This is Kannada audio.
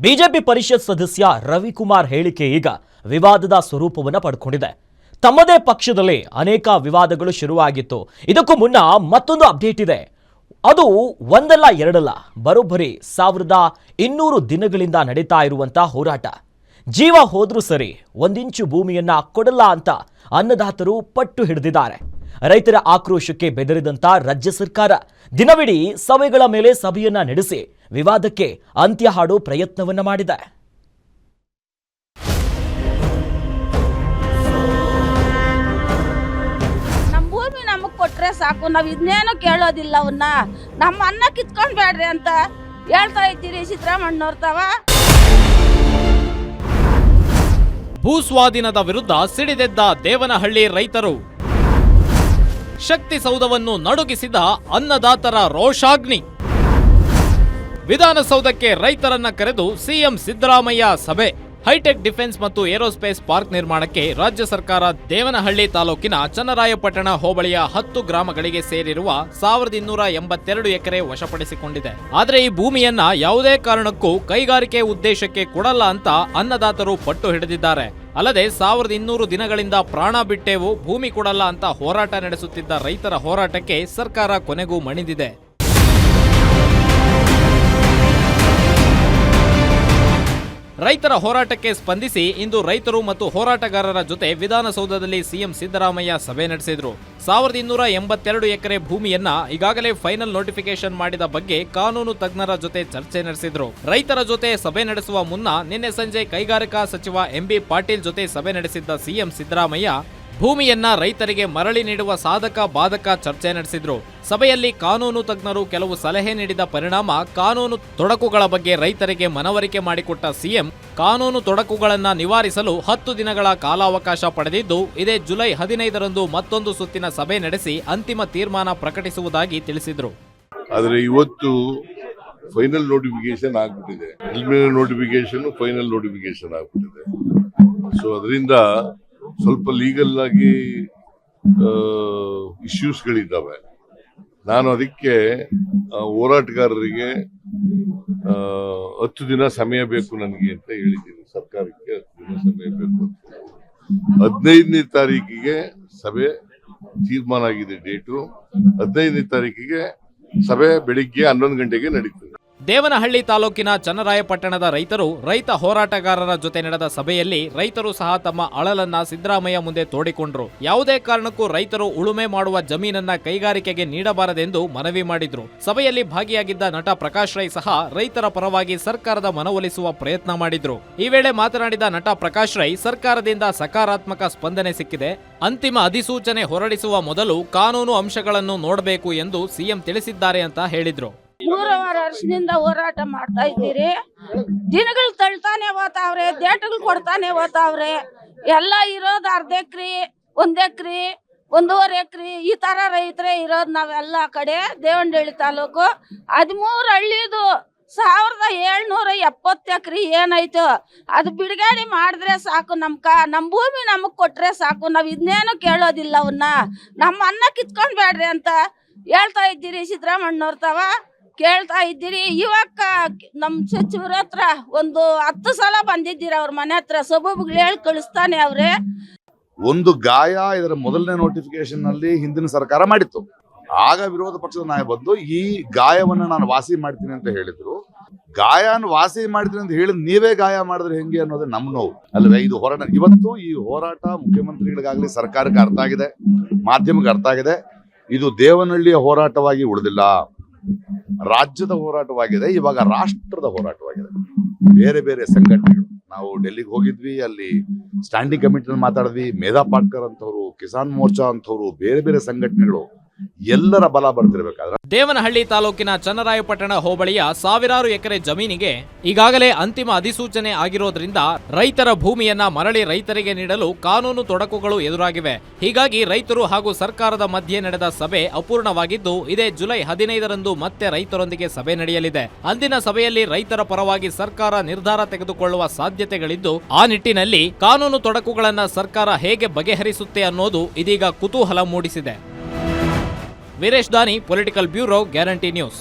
ಬಿಜೆಪಿ ಪರಿಷತ್ ಸದಸ್ಯ ರವಿಕುಮಾರ್ ಹೇಳಿಕೆ ಈಗ ವಿವಾದದ ಸ್ವರೂಪವನ್ನು ಪಡ್ಕೊಂಡಿದೆ. ತಮ್ಮದೇ ಪಕ್ಷದಲ್ಲಿ ಅನೇಕ ವಿವಾದಗಳು ಶುರುವಾಗಿತ್ತು. ಇದಕ್ಕೂ ಮುನ್ನ ಮತ್ತೊಂದು ಅಪ್ಡೇಟ್ ಇದೆ. ಅದು ಒಂದಲ್ಲ, ಎರಡಲ್ಲ. ಬರೋಬ್ಬರಿ ಸಾವಿರದ ಇನ್ನೂರು ದಿನಗಳಿಂದ ನಡೀತಾ ಇರುವಂತ ಹೋರಾಟ. ಜೀವ ಹೋದ್ರೂ ಸರಿ ಒಂದಿಂಚು ಭೂಮಿಯನ್ನ ಕೊಡಲ್ಲ ಅಂತ ಅನ್ನದಾತರು ಪಟ್ಟು ಹಿಡಿದಿದ್ದಾರೆ. ರೈತರ ಆಕ್ರೋಶಕ್ಕೆ ಬೆದರಿದಂತ ರಾಜ್ಯ ಸರ್ಕಾರ ದಿನವಿಡೀ ಸಭೆಗಳ ಮೇಲೆ ಸಭೆಯನ್ನ ನಡೆಸಿ ವಿವಾದಕ್ಕೆ ಅಂತ್ಯ ಹಾಡೋ ಪ್ರಯತ್ನವನ್ನು ಮಾಡಿದೆ. ನಮ್ಮ ಭೂಮಿ ನಮಗ್ ಕೊಟ್ರೆ ಸಾಕು. ನಾವ್ ಇದನ್ನೇನು ಕೇಳೋದಿಲ್ಲ ಅವನ್ನ ನಮ್ಮ ಅನ್ನ ಕಿತ್ಕೊಂಡ್ ಬೇಡ್ರಿ ಅಂತ ಹೇಳ್ತಾ ಇದ್ದೀರಿ ಸಿದ್ದರಾಮಣ್ಣವ್ರ ತವ ಭೂಸ್ವಾಧೀನದ ವಿರುದ್ಧ ಸಿಡಿದೆದ್ದ ದೇವನಹಳ್ಳಿ ರೈತರು. ಶಕ್ತಿ ಸೌಧವನ್ನು ನಡುಗಿಸಿದ ಅನ್ನದಾತರ ರೋಷಾಗ್ನಿ. ವಿಧಾನಸೌಧಕ್ಕೆ ರೈತರನ್ನ ಕರೆದು ಸಿಎಂ ಸಿದ್ದರಾಮಯ್ಯ ಸಭೆ. ಹೈಟೆಕ್ ಡಿಫೆನ್ಸ್ ಮತ್ತು ಏರೋಸ್ಪೇಸ್ ಪಾರ್ಕ್ ನಿರ್ಮಾಣಕ್ಕೆ ರಾಜ್ಯ ಸರ್ಕಾರ ದೇವನಹಳ್ಳಿ ತಾಲೂಕಿನ ಚನ್ನರಾಯಪಟ್ಟಣ ಹೋಬಳಿಯ ಹತ್ತು ಗ್ರಾಮಗಳಿಗೆ ಸೇರಿರುವ ಸಾವಿರದ ಇನ್ನೂರ ಎಂಬತ್ತೆರಡು ಎಕರೆ ವಶಪಡಿಸಿಕೊಂಡಿದೆ. ಆದರೆ ಈ ಭೂಮಿಯನ್ನ ಯಾವುದೇ ಕಾರಣಕ್ಕೂ ಕೈಗಾರಿಕೆ ಉದ್ದೇಶಕ್ಕೆ ಕೊಡಲ್ಲ ಅಂತ ಅನ್ನದಾತರು ಪಟ್ಟು ಹಿಡಿದಿದ್ದಾರೆ. ಅಲ್ಲದೆ ಸಾವಿರದ ಇನ್ನೂರು ದಿನಗಳಿಂದ ಪ್ರಾಣ ಬಿಟ್ಟೆವು ಭೂಮಿ ಕೊಡಲ್ಲ ಅಂತ ಹೋರಾಟ ನಡೆಸುತ್ತಿದ್ದ ರೈತರ ಹೋರಾಟಕ್ಕೆ ಸರ್ಕಾರ ಕೊನೆಗೂ ಮಣಿದಿದೆ. ರೈತರ ಹೋರಾಟಕ್ಕೆ ಸ್ಪಂದಿಸಿ ಇಂದು ರೈತರು ಮತ್ತು ಹೋರಾಟಗಾರರ ಜೊತೆ ವಿಧಾನಸೌಧದಲ್ಲಿ ಸಿಎಂ ಸಿದ್ದರಾಮಯ್ಯ ಸಭೆ ನಡೆಸಿದರು. ಸಾವಿರದ ಇನ್ನೂರ ಎಂಬತ್ತೆರಡು ಎಕರೆ ಭೂಮಿಯನ್ನ ಈಗಾಗಲೇ ಫೈನಲ್ ನೋಟಿಫಿಕೇಶನ್ ಮಾಡಿದ ಬಗ್ಗೆ ಕಾನೂನು ತಜ್ಞರ ಜೊತೆ ಚರ್ಚೆ ನಡೆಸಿದರು. ರೈತರ ಜೊತೆ ಸಭೆ ನಡೆಸುವ ಮುನ್ನ ನಿನ್ನೆ ಸಂಜೆ ಕೈಗಾರಿಕಾ ಸಚಿವ ಎಂಬಿ ಪಾಟೀಲ್ ಜೊತೆ ಸಭೆ ನಡೆಸಿದ್ದ ಸಿಎಂ ಸಿದ್ದರಾಮಯ್ಯ ಭೂಮಿಯನ್ನ ರೈತರಿಗೆ ಮರಳಿ ನೀಡುವ ಸಾಧಕ ಬಾಧಕ ಚರ್ಚೆ ನಡೆಸಿದ್ರು. ಸಭೆಯಲ್ಲಿ ಕಾನೂನು ತಜ್ಞರು ಕೆಲವು ಸಲಹೆ ನೀಡಿದ ಪರಿಣಾಮ ಕಾನೂನು ತೊಡಕುಗಳ ಬಗ್ಗೆ ರೈತರಿಗೆ ಮನವರಿಕೆ ಮಾಡಿಕೊಟ್ಟ ಸಿಎಂ, ಕಾನೂನು ತೊಡಕುಗಳನ್ನು ನಿವಾರಿಸಲು ಹತ್ತು ದಿನಗಳ ಕಾಲಾವಕಾಶ ಪಡೆದಿದ್ದು, ಇದೇ ಜುಲೈ ಹದಿನೈದರಂದು ಮತ್ತೊಂದು ಸುತ್ತಿನ ಸಭೆ ನಡೆಸಿ ಅಂತಿಮ ತೀರ್ಮಾನ ಪ್ರಕಟಿಸುವುದಾಗಿ ತಿಳಿಸಿದರು. ಆದರೆ ಇವತ್ತು ಫೈನಲ್ ನೋಟಿಫಿಕೇಶನ್ ಆಗ್ಬಿಟ್ಟಿದೆ. ನೋಟಿಫಿಕೇಶನ್ ಫೈನಲ್ ನೋಟಿಫಿಕೇಶನ್ ಆಗ್ಬಿಟ್ಟಿದೆ. ಸೊ ಅದರಿಂದ ಸ್ವಲ್ಪ ಲೀಗಲ್ ಆಗಿ ಇಶ್ಯೂಸ್ಗಳಿದ್ದಾವೆ ನಾನು ಅದಕ್ಕೆ ಹೋರಾಟಗಾರರಿಗೆ ಹತ್ತು ದಿನ ಸಮಯ ಬೇಕು ನನಗೆ ಅಂತ ಹೇಳಿದ್ದೀನಿ. ಸರ್ಕಾರಕ್ಕೆ ಹತ್ತು ದಿನ ಸಮಯ ಬೇಕು ಹದಿನೈದನೇ ತಾರೀಕಿಗೆ ಸಭೆ ತೀರ್ಮಾನ ಆಗಿದೆ ಡೇಟು. ಹದಿನೈದನೇ ತಾರೀಕಿಗೆ ಸಭೆ ಬೆಳಿಗ್ಗೆ ಹನ್ನೊಂದು ಗಂಟೆಗೆ ನಡೀತದೆ. ದೇವನಹಳ್ಳಿ ತಾಲೂಕಿನ ಚನ್ನರಾಯಪಟ್ಟಣದ ರೈತರು, ರೈತ ಹೋರಾಟಗಾರರ ಜೊತೆ ನಡೆದ ಸಭೆಯಲ್ಲಿ ರೈತರು ಸಹ ತಮ್ಮ ಅಳಲನ್ನ ಸಿದ್ದರಾಮಯ್ಯ ಮುಂದೆ ತೋಡಿಕೊಂಡ್ರು. ಯಾವುದೇ ಕಾರಣಕ್ಕೂ ರೈತರು ಉಳುಮೆ ಮಾಡುವ ಜಮೀನನ್ನ ಕೈಗಾರಿಕೆಗೆ ನೀಡಬಾರದೆಂದು ಮನವಿ ಮಾಡಿದ್ರು. ಸಭೆಯಲ್ಲಿ ಭಾಗಿಯಾಗಿದ್ದ ನಟ ಪ್ರಕಾಶ್ ರೈ ಸಹ ರೈತರ ಪರವಾಗಿ ಸರ್ಕಾರದ ಮನವೊಲಿಸುವ ಪ್ರಯತ್ನ ಮಾಡಿದ್ರು. ಈ ವೇಳೆ ಮಾತನಾಡಿದ ನಟ ಪ್ರಕಾಶ್ ರೈ, ಸರ್ಕಾರದಿಂದ ಸಕಾರಾತ್ಮಕ ಸ್ಪಂದನೆ ಸಿಕ್ಕಿದೆ. ಅಂತಿಮ ಅಧಿಸೂಚನೆ ಹೊರಡಿಸುವ ಮೊದಲು ಕಾನೂನು ಅಂಶಗಳನ್ನು ನೋಡಬೇಕು ಎಂದು ಸಿಎಂ ತಿಳಿಸಿದ್ದಾರೆ ಅಂತ ಹೇಳಿದ್ರು. ವರ್ಷದಿಂದ ಹೋರಾಟ ಮಾಡ್ತಾ ಇದ್ದೀರಿ. ದಿನಗಳು ತಳ್ತಾನೆ ಹೋತಾವ್ರೆ, ಡೇಟ್ಗಳು ಕೊಡ್ತಾನೆ ಹೋತಾವ್ರೆ. ಎಲ್ಲ ಇರೋದು ಅರ್ಧ ಎಕ್ರಿ, ಒಂದ್ ಎಕ್ರಿ, ಒಂದೂವರೆ ಎಕ್ರಿ, ಈ ತರ ರೈತರೇ ಇರೋದು ನಾವೆಲ್ಲ ಕಡೆ ದೇವನಹಳ್ಳಿ ತಾಲೂಕು. ಹದಿಮೂರು ಹಳ್ಳಿದು ಸಾವಿರದ ಏಳ್ನೂರ ಎಪ್ಪತ್ತು ಎಕ್ರಿ ಏನಾಯ್ತು ಅದು ಬಿಡುಗಡೆ ಮಾಡಿದ್ರೆ ಸಾಕು ನಮ್ ಕ ನಮ್ಮ ಭೂಮಿ ನಮಗೆ ಕೊಟ್ರೆ ಸಾಕು, ನಾವು ಇದನ್ನೇನು ಕೇಳೋದಿಲ್ಲ ಅವನ್ನ ನಮ್ಮ ಅನ್ನ ಕಿತ್ಕೊಂಡ್ಬೇಡ್ರಿ ಅಂತ ಹೇಳ್ತಾ ಇದ್ದೀರಿ ಸಿದ್ದರಾಮಣ್ಣವ್ರ ತವ. ಕೇಳ್ತಾ ಇದ್ದೀರಿ. ಇವಾಗ ನಮ್ಮ ಸಚಿವರ ಹತ್ರ ಒಂದು ಹತ್ತು ಸಲ ಬಂದಿದ್ದೀರಿ ಅವ್ರ ಮನೆ ಹತ್ರ. ಸಬೂಬ್ಗಳು ಹೇಳಿ ಕಳಿಸ್ತಾನೆ ಅವ್ರೆ. ಒಂದು ಗಾಯ ಇದರ ಮೊದಲನೇ ನೋಟಿಫಿಕೇಶನ್ನಲ್ಲಿ ಹಿಂದಿನ ಸರ್ಕಾರ ಮಾಡಿತ್ತು. ಆಗ ವಿರೋಧ ಪಕ್ಷದ ನಾಯ ಬಂದು, ಈ ಗಾಯವನ್ನ ನಾನು ವಾಸಿ ಮಾಡ್ತೀನಿ ಅಂತ ಹೇಳಿದ್ರು. ಗಾಯನ ವಾಸಿ ಮಾಡ್ತೀನಿ ಅಂತ ಹೇಳಿದ್ ನೀವೇ ಗಾಯ ಮಾಡಿದ್ರೆ ಹೆಂಗೆ ಅನ್ನೋದು ನಮ್ಮ ನೋವು. ಅಲ್ವೇ? ಇದು ಹೋರಾಟ. ಇವತ್ತು ಈ ಹೋರಾಟ ಮುಖ್ಯಮಂತ್ರಿಗಳಿಗಾಗಲಿ ಸರ್ಕಾರಕ್ಕೆ ಅರ್ಥ ಆಗಿದೆ, ಮಾಧ್ಯಮಕ್ಕೆ ಅರ್ಥ ಆಗಿದೆ. ಇದು ದೇವನಹಳ್ಳಿಯ ಹೋರಾಟವಾಗಿ ಉಳಿದಿಲ್ಲ. ರಾಜ್ಯದ ಹೋರಾಟವಾಗಿದೆ, ಇವಾಗ ರಾಷ್ಟ್ರದ ಹೋರಾಟವಾಗಿದೆ. ಬೇರೆ ಬೇರೆ ಸಂಘಟನೆಗಳು. ನಾವು ಡೆಲ್ಲಿಗೆ ಹೋಗಿದ್ವಿ, ಅಲ್ಲಿ ಸ್ಟ್ಯಾಂಡಿಂಗ್ ಕಮಿಟಿ ಮಾತಾಡಿದ್ವಿ. ಮೇಧಾ ಪಾಟ್ಕರ್ ಅಂತವರು ಕಿಸಾನ್ ಮೋರ್ಚಾ ಅಂತವರು ಬೇರೆ ಬೇರೆ ಸಂಘಟನೆಗಳು. ಎಲ್ಲರ ಬಲ ಬರ್ತಿರ್ಬೇಕಾದ್ರೆ. ದೇವನಹಳ್ಳಿ ತಾಲೂಕಿನ ಚನ್ನರಾಯಪಟ್ಟಣ ಹೋಬಳಿಯ ಸಾವಿರಾರು ಎಕರೆ ಜಮೀನಿಗೆ ಈಗಾಗಲೇ ಅಂತಿಮ ಅಧಿಸೂಚನೆ ಆಗಿರೋದ್ರಿಂದ ರೈತರ ಭೂಮಿಯನ್ನ ಮರಳಿ ರೈತರಿಗೆ ನೀಡಲು ಕಾನೂನು ತೊಡಕುಗಳು ಎದುರಾಗಿವೆ. ಹೀಗಾಗಿ ರೈತರು ಹಾಗೂ ಸರ್ಕಾರದ ಮಧ್ಯೆ ನಡೆದ ಸಭೆ ಅಪೂರ್ಣವಾಗಿದ್ದು, ಇದೇ ಜುಲೈ ಹದಿನೈದರಂದು ಮತ್ತೆ ರೈತರೊಂದಿಗೆ ಸಭೆ ನಡೆಯಲಿದೆ. ಅಂದಿನ ಸಭೆಯಲ್ಲಿ ರೈತರ ಪರವಾಗಿ ಸರ್ಕಾರ ನಿರ್ಧಾರ ತೆಗೆದುಕೊಳ್ಳುವ ಸಾಧ್ಯತೆಗಳಿದ್ದು, ಆ ನಿಟ್ಟಿನಲ್ಲಿ ಕಾನೂನು ತೊಡಕುಗಳನ್ನ ಸರ್ಕಾರ ಹೇಗೆ ಬಗೆಹರಿಸುತ್ತೆ ಅನ್ನೋದು ಇದೀಗ ಕುತೂಹಲ ಮೂಡಿಸಿದೆ. వీరేష్ దాని పొలిటికల్ బ్యూరో గ్యారంటీ న్యూస్.